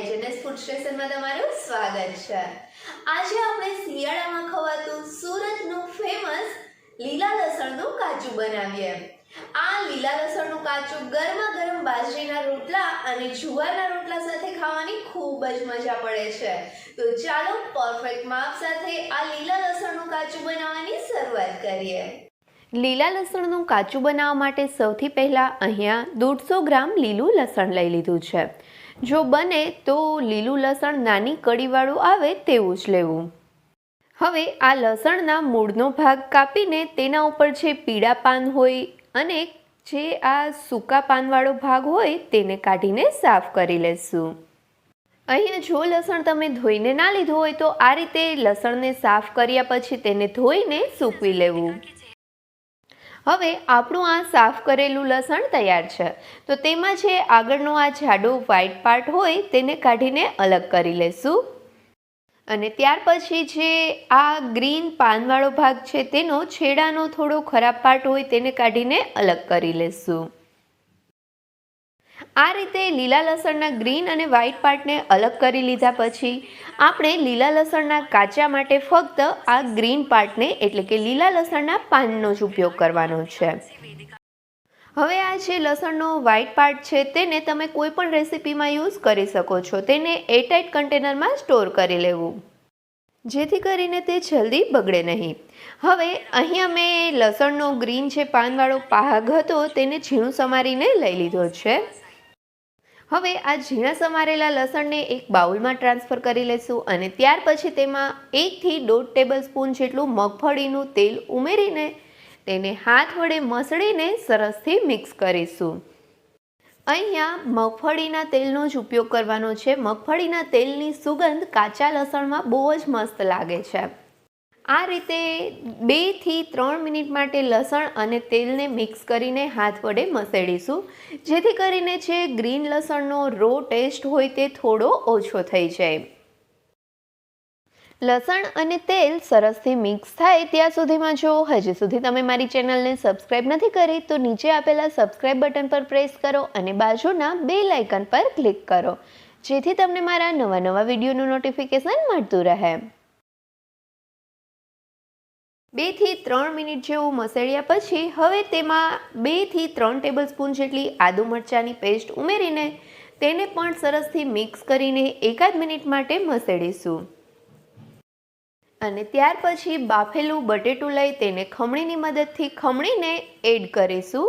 HNS food સ્ટેશનમાં તમારું સ્વાગત છે. આજે આપણે શિયાળામાં ખવાતું સુરતનું ફેમસ લીલા લસણનું કાચું બનાવીએ. આ લીલા લસણનું કાચું ગરમા ગરમ બાજરીના રોટલા અને જુવારના રોટલા સાથે ખાવાની ખૂબ જ મજા પડે છે. તો ચાલો પરફેક્ટ માપ સાથે આ લીલા લસણનું કાચું બનાવવાની શરૂઆત કરીએ. લીલા લસણનું કાચું બનાવવા માટે સૌથી પહેલાં અહીંયા દોઢસો ગ્રામ લીલું લસણ લઈ લીધું છે. જો બને તો લીલું લસણ નાની કડીવાળું આવે તેવું જ લેવું. હવે આ લસણના મૂળનો ભાગ કાપીને તેના ઉપર જે પીળા પાન હોય અને જે આ સૂકા પાનવાળો ભાગ હોય તેને કાઢીને સાફ કરી લેશું. અહીંયા જો લસણ તમે ધોઈને ના લીધું હોય તો આ રીતે લસણને સાફ કર્યા પછી તેને ધોઈને સૂકવી લેવું. હવે આપણું આ સાફ કરેલું લસણ તૈયાર છે. તો તેમાં જે આગળનો આ જાડો વ્હાઈટ પાર્ટ હોય તેને કાઢીને અલગ કરી લેશું. અને ત્યાર પછી જે આ ગ્રીન પાનવાળો ભાગ છે તેનો છેડાનો થોડો ખરાબ પાર્ટ હોય તેને કાઢીને અલગ કરી લેશું. આ રીતે લીલા લસણના ગ્રીન અને વ્હાઈટ પાર્ટને અલગ કરી લીધા પછી આપણે લીલા લસણના કાચા માટે ફક્ત આ ગ્રીન પાર્ટને એટલે કે લીલા લસણના પાનનો જ ઉપયોગ કરવાનો છે. હવે આ જે લસણનો વ્હાઈટ પાર્ટ છે તેને તમે કોઈ પણ રેસીપીમાં યુઝ કરી શકો છો. તેને એરટાઇટ કન્ટેનરમાં સ્ટોર કરી લેવું. જેથી કરીને તે જલ્દી બગડે નહીં. હવે અહીંયા મેં લસણનો ગ્રીન જે પાનવાળો પાગ હતો તેને ઝીણું સમારીને લઈ લીધો છે. હવે આ ઝીણા સમારેલા લસણને એક બાઉલમાં ટ્રાન્સફર કરી લેશું અને ત્યાર પછી તેમાં એકથી દોઢ ટેબલ સ્પૂન જેટલું મગફળીનું તેલ ઉમેરીને તેને હાથ વડે મસળીને સરસથી મિક્સ કરીશું. અહીંયા મગફળીના તેલનો જ ઉપયોગ કરવાનો છે. મગફળીના તેલની સુગંધ કાચા લસણમાં બહુ જ મસ્ત લાગે છે. આ રીતે બેથી ત્રણ મિનિટ માટે લસણ અને તેલને મિક્સ કરીને હાથ વડે મસેડીશું. જેથી કરીને જે ગ્રીન લસણનો રો ટેસ્ટ હોય તે થોડો ઓછો થઈ જાય. લસણ અને તેલ સરસથી મિક્સ થાય ત્યાં સુધીમાં જો હજી સુધી તમે મારી ચેનલને સબસ્ક્રાઇબ નથી કરી, તો નીચે આપેલા સબસ્ક્રાઇબ બટન પર પ્રેસ કરો અને બાજુના બે લાઇકન પર ક્લિક કરો. જેથી તમને મારા નવા નવા વિડીયોનું નોટિફિકેશન મળતું રહે. બેથી ત્રણ મિનિટ જેવું મસળ્યા પછી હવે તેમાં બેથી ત્રણ ટેબલ સ્પૂન જેટલી આદુ મરચાંની પેસ્ટ ઉમેરીને તેને પણ સરસથી મિક્સ કરીને એકાદ મિનિટ માટે મસળીશું. અને ત્યાર પછી બાફેલું બટેટું લઈ તેને ખમણીની મદદથી ખમણીને એડ કરીશું.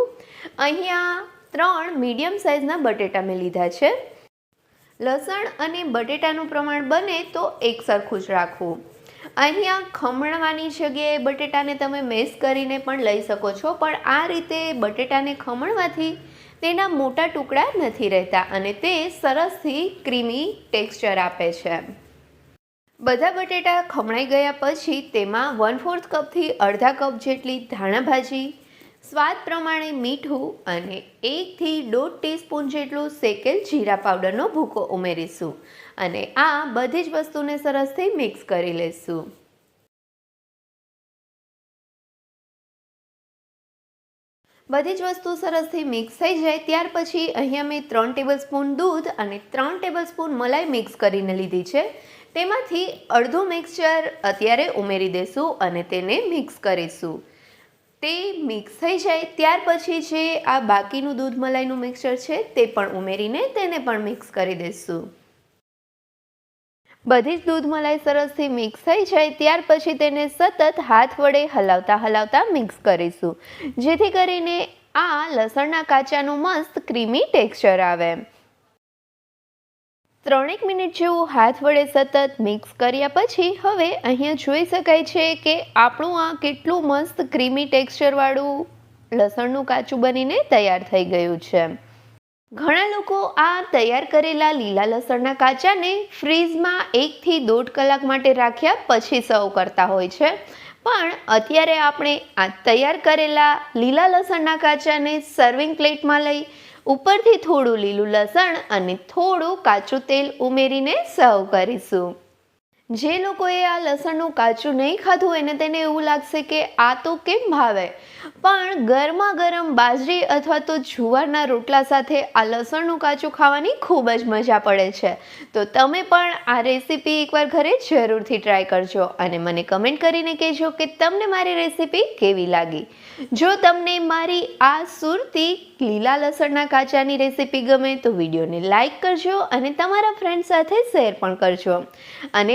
અહીંયા ત્રણ મીડિયમ સાઇઝના બટેટા મેં લીધા છે. લસણ અને બટેટાનું પ્રમાણ બને તો એક સરખું જ રાખવું. અહીંયા ખમણવાની જગ્યાએ બટેટાને તમે મેસ કરીને પણ લઈ શકો છો, પણ આ રીતે બટેટાને ખમણવાથી તેના મોટા ટુકડા નથી રહેતા અને તે સરસથી ક્રીમી ટેક્સચર આપે છે. બધા બટેટા ખમણાઈ ગયા પછી તેમાં વન ફોર્થ કપથી અડધા કપ જેટલી ધાણા ભાજી સ્વાદ પ્રમાણે મીઠું અને એકથી દોઢ ટીસ્પૂન જેટલું શેકેલ જીરા પાવડરનો ભૂકો ઉમેરીશું અને આ બધી જ વસ્તુને સરસથી મિક્સ કરી લઈશું બધી જ વસ્તુ સરસથી મિક્સ થઈ જાય ત્યાર પછી અહીંયા મેં ત્રણ ટેબલ સ્પૂન દૂધ અને ત્રણ ટેબલ સ્પૂન મલાઈ મિક્સ કરીને લીધી છે. તેમાંથી અડધું મિક્સચર અત્યારે ઉમેરી દઈશું અને તેને મિક્સ કરીશું. તે મિક્સ થઈ જાય. ત્યાર પછી જે આ બાકીનું દૂધ મલાઈનું મિક્સર છે, તે પણ ઉમેરીને તેને પણ મિક્સ કરી દઈશું. બધી જ દૂધ મલાઈ સરસથી મિક્સ થઈ જાય. ત્યાર પછી તેને સતત હાથ વડે હલાવતા હલાવતા મિક્સ કરીશું. જેથી કરીને આ લસણના કાચાનું મસ્ત ક્રીમી ટેક્સચર આવે. ત્રણેક મિનિટ જેવું હાથ વડે સતત મિક્સ કર્યા પછી હવે અહીંયા જોઈ શકાય છે કે આપણું આ કેટલું મસ્ત ક્રીમી ટેક્સચરવાળું લસણનું કાચું બનીને તૈયાર થઈ ગયું છે. ઘણા લોકો આ તૈયાર કરેલા લીલા લસણના કાચાને ફ્રીઝમાં એકથી દોઢ કલાક માટે રાખ્યા પછી સર્વ કરતા હોય છે. પણ અત્યારે આપણે આ તૈયાર કરેલા લીલા લસણના કાચાને સર્વિંગ પ્લેટમાં લઈ ઉપરથી થોડું લીલું લસણ અને થોડું કાચું તેલ ઉમેરીને સર્વ કરીશું. જે લોકોએ આ લસણનું કાચું નહીં ખાધું એને તેને એવું લાગશે કે આ તો કેમ ભાવે? પણ ગરમા ગરમ બાજરી અથવા તો જુવારના રોટલા સાથે આ લસણનું કાચું ખાવાની ખૂબ જ મજા પડે છે. તો તમે પણ આ રેસીપી એકવાર ઘરે જરૂરથી ટ્રાય કરજો અને મને કમેન્ટ કરીને કહેજો કે તમને મારી રેસીપી કેવી લાગી? જો તમને મારી આ સુરતી લીલા લસણના કાચાની રેસીપી ગમે તો વિડીયોને લાઇક કરજો અને તમારા ફ્રેન્ડ સાથે શેર પણ કરજો. અને